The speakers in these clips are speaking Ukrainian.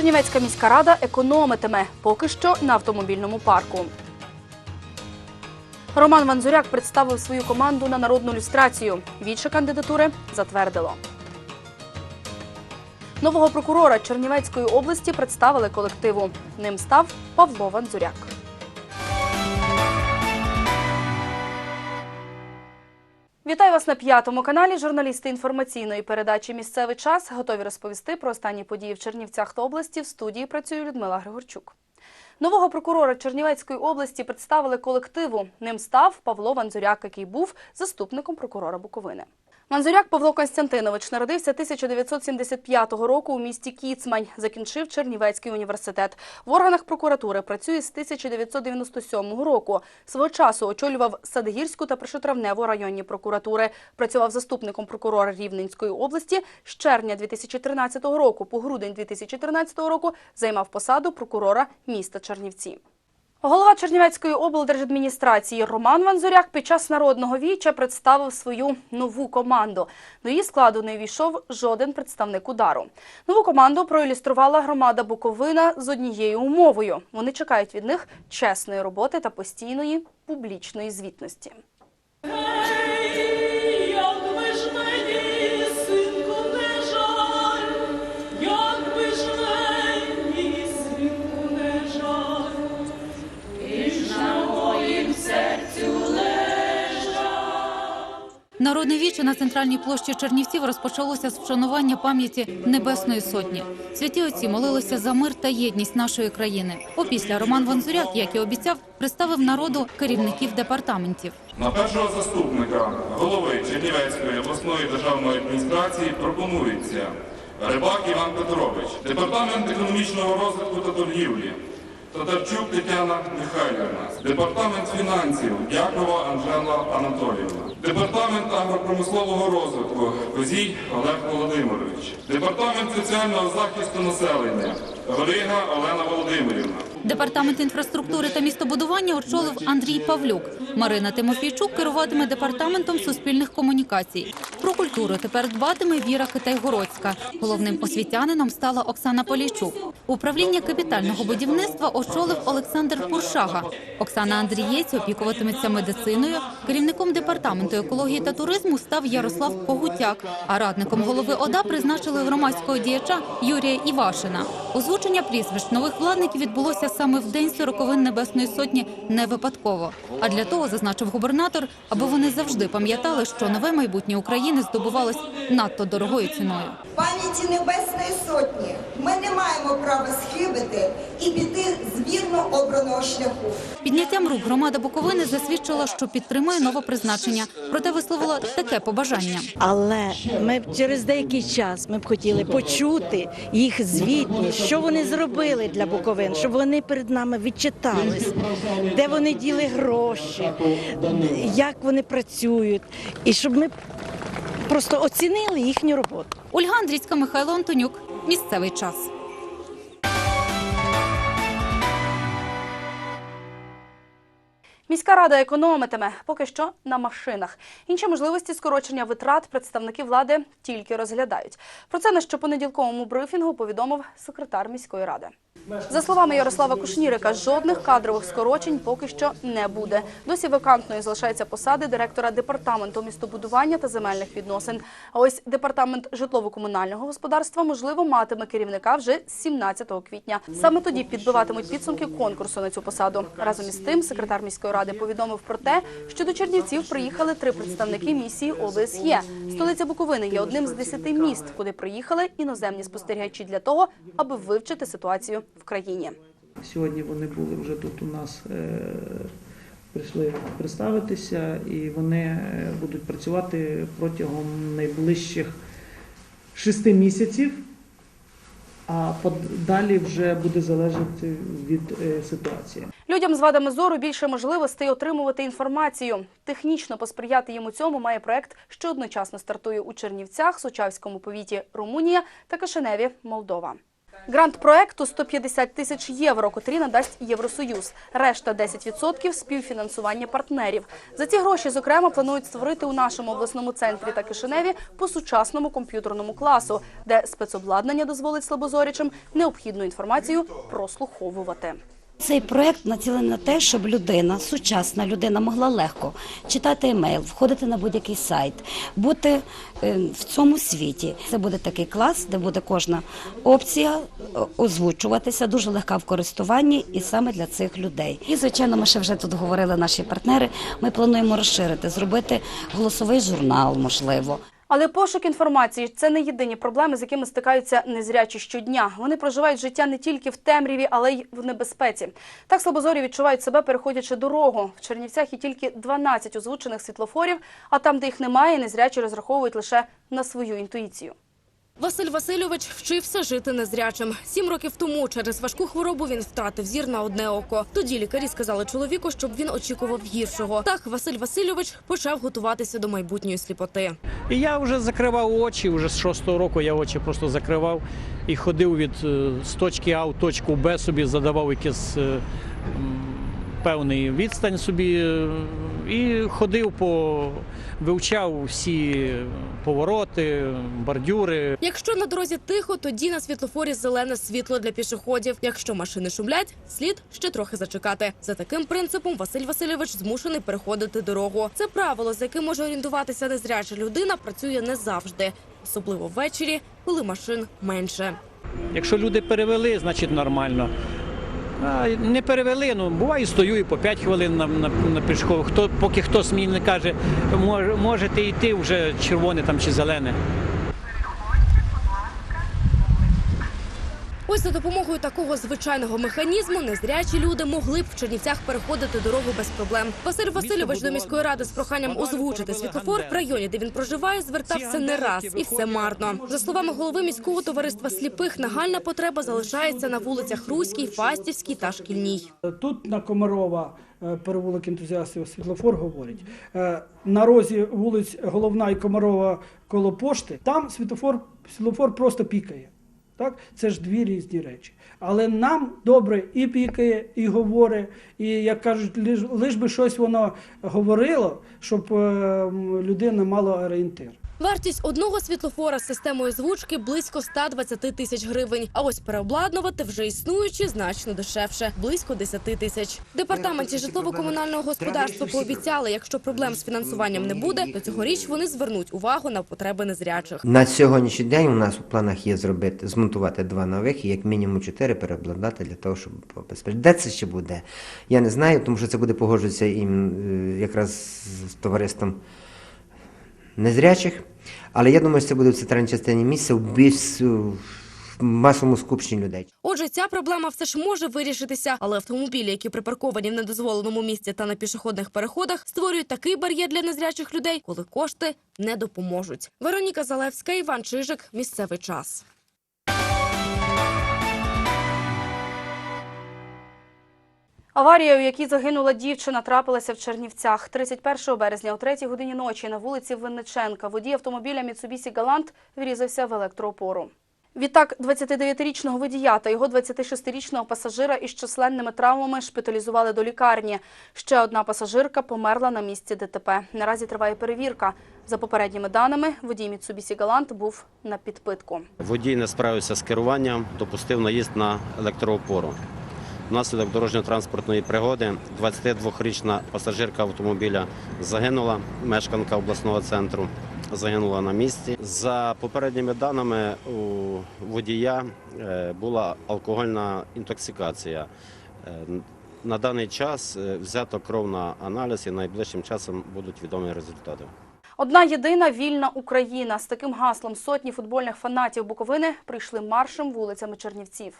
Чернівецька міська рада економитиме поки що на автомобільному парку. Роман Ванзуряк представив свою команду на народну люстрацію. Більше кандидатури затвердило. Нового прокурора Чернівецької області представили колективу. Ним став Павло Ванзуряк. Вітаю вас на п'ятому каналі. Журналісти інформаційної передачі Місцевий час готові розповісти про останні події в Чернівцях та області. В студії працює Людмила Григорчук. Нового прокурора Чернівецької області представили колективу. Ним став Павло Ванзуряк, який був заступником прокурора Буковини. Ванзуряк Павло Константинович народився 1975 року у місті Кіцмань. Закінчив Чернівецький університет. В органах прокуратури працює з 1997 року. Свого часу очолював Садгірську та Пришотравневу районні прокуратури. Працював заступником прокурора Рівненської області. З червня 2013 року по грудень 2013 року займав посаду прокурора міста Чернівці. Голова Чернівецької облдержадміністрації Роман Ванзуряк під час народного віча представив свою нову команду. До її складу не війшов жоден представник удару. Нову команду проілюструвала громада Буковина з однією умовою. Вони чекають від них чесної роботи та постійної публічної звітності. Народне віче на центральній площі Чернівців розпочалося з вшанування пам'яті Небесної Сотні. Святі отці молилися за мир та єдність нашої країни. Опісля Роман Ванзуряк, як і обіцяв, представив народу керівників департаментів. На першого заступника голови Чернівецької обласної державної адміністрації пропонується Рибак Іван Петрович, департамент економічного розвитку та торгівлі, Татарчук Тетяна Михайлівна, департамент фінансів Дякова Анжела Анатоліївна, департамент агропромислового розвитку Козій Олег Володимирович, департамент соціального захисту населення Горига Олена Володимирівна. Департамент інфраструктури та містобудування очолив Андрій Павлюк. Марина Тимофійчук керуватиме департаментом суспільних комунікацій. Про культуру тепер дбатиме Віра Китайгородська. Головним освітянином стала Оксана Полійчук. Управління капітального будівництва очолив Олександр Пуршага. Оксана Андрієць опікуватиметься медициною. Керівником департаменту екології та туризму став Ярослав Когутяк. А радником голови ОДА призначили громадського діяча Юрія Івашина. Озвучення прізвищ нових владників відбулося саме в день сороковин Небесної Сотні не випадково. А для того зазначив губернатор, аби вони завжди пам'ятали, що нове майбутнє України здобувалось надто дорогою ціною. пам'яті Небесної Сотні ми не маємо права схибити і піти з вірно обраного шляху. Підняттям рук громада Буковини засвідчила, що підтримує новопризначення, проте висловила таке побажання. Але ми б через деякий час ми б хотіли почути їх звітність, що вони зробили для Буковин, щоб вони перед нами відчитались, де вони діли гроші, як вони працюють, і щоб ми просто оцінили їхню роботу. Ольга Андрійська, Михайло Антонюк. Місцевий час. Міська рада економитиме поки що на машинах. Інші можливості скорочення витрат представники влади тільки розглядають. Про це на щопонеділковому брифінгу повідомив секретар міської ради. За словами Ярослава Кушнірика, жодних кадрових скорочень поки що не буде. Досі вакантною залишається посади директора департаменту містобудування та земельних відносин. А ось департамент житлово-комунального господарства можливо матиме керівника вже з 17 квітня. Саме тоді підбиватимуть підсумки конкурсу на цю посаду. Разом із тим, секретар міської ради повідомив про те, що до Чернівців приїхали три представники місії ОБСЄ. Столиця Буковини є одним з десяти міст, куди приїхали іноземні спостерігачі для того, аби вивчити ситуацію в країні. Сьогодні вони були вже тут у нас, е, прийшли представитися, і вони е, будуть працювати протягом найближчих шести місяців, а далі вже буде залежати від е, ситуації. Людям з вадами зору більше можливостей отримувати інформацію. Технічно посприяти їм у цьому має проект, що одночасно стартує у Чернівцях, Сучавському повіті Румунія та Кишиневі Молдова. Грант проекту 150 тисяч євро, котрі надасть Євросоюз. Решта 10% – співфінансування партнерів. За ці гроші, зокрема, планують створити у нашому обласному центрі та Кишиневі по сучасному комп'ютерному класу, де спецобладнання дозволить слабозорячим необхідну інформацію прослуховувати. Цей проект націлений на те, щоб людина, сучасна людина, могла легко читати емейл, входити на будь-який сайт, бути е, в цьому світі. Це буде такий клас, де буде кожна опція е, озвучуватися, дуже легка в користуванні, і саме для цих людей. І звичайно, ми ще вже тут говорили наші партнери. Ми плануємо розширити, зробити голосовий журнал, можливо. Але пошук інформації – це не єдині проблеми, з якими стикаються незрячі щодня. Вони проживають життя не тільки в темряві, але й в небезпеці. Так слабозорі відчувають себе, переходячи дорогу. В Чернівцях є тільки 12 озвучених світлофорів, а там, де їх немає, незрячі розраховують лише на свою інтуїцію. Василь Васильович вчився жити незрячим. Сім років тому через важку хворобу він втратив зір на одне око. Тоді лікарі сказали чоловіку, щоб він очікував гіршого. Так Василь Васильович почав готуватися до майбутньої сліпоти. І я вже закривав очі, вже з шостого року я очі просто закривав і ходив від е, з точки А в точку Б собі, задавав якийсь е, певний відстань собі е, і ходив по вивчав всі повороти, бордюри. Якщо на дорозі тихо, тоді на світлофорі зелене світло для пішоходів. Якщо машини шумлять, слід ще трохи зачекати. За таким принципом Василь Васильович змушений переходити дорогу. Це правило, за яким може орієнтуватися незряча людина, працює не завжди, особливо ввечері, коли машин менше. Якщо люди перевели, значить нормально. Не перевели, ну буває, стою і по 5 хвилин на, на, на пішкових. Хто, поки хтось мені не каже, «Мож- можете йти вже червоне там чи зелене. За допомогою такого звичайного механізму незрячі люди могли б в Чернівцях переходити дорогу без проблем. Василь Васильович до міської ради з проханням озвучити світлофор в районі, де він проживає, звертався не раз, і все марно. За словами голови міського товариства сліпих, нагальна потреба залишається на вулицях Руській, Фастівській та Шкільній. Тут на Комарова е, перевулок ентузіастів світлофор говорить. Е, На розі вулиць Головна і Комарова коло пошти, там світлофор, світлофор просто пікає. Так? Це ж дві різні речі. Але нам добре і пікає, і говорить, і як кажуть, лиш, лиш би щось воно говорило, щоб е, людина мала орієнтир. Вартість одного світлофора з системою звучки близько 120 тисяч гривень. А ось переобладнувати вже існуючі значно дешевше близько 10 тисяч. Департаменті житлово-комунального господарства пообіцяли, якщо проблем з фінансуванням не буде, то цьогоріч вони звернуть увагу на потреби незрячих. На сьогоднішній день у нас у планах є зробити, змонтувати два нових і як мінімум чотири переобладнати для того, щоб побезпечити. Де це ще буде? Я не знаю, тому що це буде погоджуватися і е, якраз з товариством незрячих. Але я думаю, що це буде в центральній частині місця в більш масовому скупченні людей. Отже, ця проблема все ж може вирішитися, але автомобілі, які припарковані в недозволеному місці та на пішохідних переходах, створюють такий бар'єр для незрячих людей, коли кошти не допоможуть. Вероніка Залевська, Іван Чижик. Місцевий час. Аварія, у якій загинула дівчина, трапилася в Чернівцях. 31 березня о 3 годині ночі на вулиці Винниченка водій автомобіля Mitsubishi Galant врізався в електроопору. Відтак, 29-річного водія та його 26-річного пасажира із численними травмами шпиталізували до лікарні. Ще одна пасажирка померла на місці ДТП. Наразі триває перевірка. За попередніми даними, водій Mitsubishi Galant був на підпитку. Водій не справився з керуванням, допустив наїзд на електроопору. Внаслідок дорожньо-транспортної пригоди 22-річна пасажирка автомобіля загинула, мешканка обласного центру загинула на місці. За попередніми даними у водія е, була алкогольна інтоксикація. Е, На даний час е, взято кров на аналіз і найближчим часом будуть відомі результати. Одна єдина вільна Україна. З таким гаслом сотні футбольних фанатів Буковини прийшли маршем вулицями Чернівців.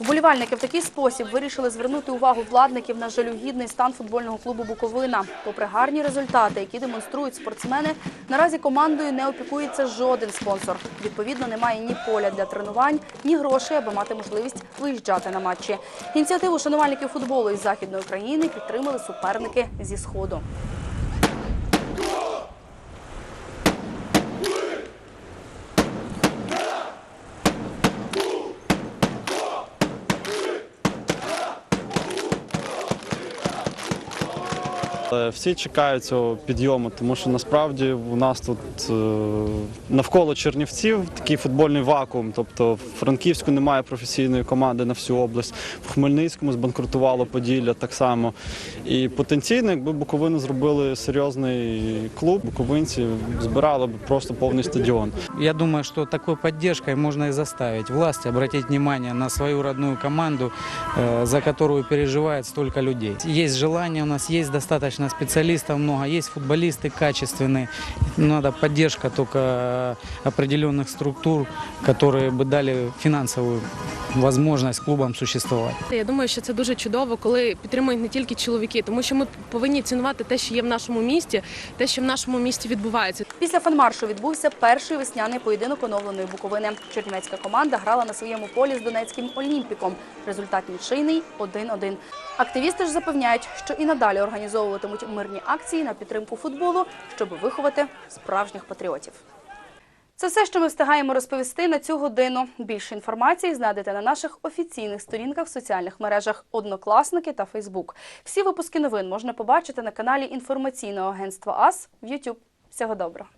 Вболівальники в такий спосіб вирішили звернути увагу владників на жалюгідний стан футбольного клубу Буковина. Попри гарні результати, які демонструють спортсмени, наразі командою не опікується жоден спонсор. Відповідно, немає ні поля для тренувань, ні грошей, аби мати можливість виїжджати на матчі. Ініціативу шанувальників футболу із західної України підтримали суперники зі сходу. Всі чекають цього підйому, тому що насправді у нас тут е, навколо Чернівців такий футбольний вакуум. Тобто в Франківську немає професійної команди на всю область, в Хмельницькому збанкрутувало Поділля так само. І потенційно, якби Буковину зробили серйозний клуб, буковинці збирали б просто повний стадіон. Я думаю, что такой поддержкой можно и заставить власти обратить внимание на свою родную команду, э, за которую переживает столько людей. Есть желание у нас, есть достаточно специалистов много, есть футболисты качественные. Надо поддержка только э, определенных структур, которые бы дали финансовую возможность клубам существовать. Я думаю, що це дуже чудово, коли підтримують не тільки чоловіки, тому що ми повинні цінувати те, що є в нашому місті, те, що в нашому місті відбувається. Після фанмаршу відбувся перший весняний поєдинок оновленої Буковини. Чернівецька команда грала на своєму полі з Донецьким Олімпіком. Результат нічийний 1-1. Активісти ж запевняють, що і надалі організовуватимуть мирні акції на підтримку футболу, щоб виховати справжніх патріотів. Це все, що ми встигаємо розповісти на цю годину. Більше інформації знайдете на наших офіційних сторінках в соціальних мережах Однокласники та Фейсбук. Всі випуски новин можна побачити на каналі інформаційного агентства АС в YouTube. Всього доброго.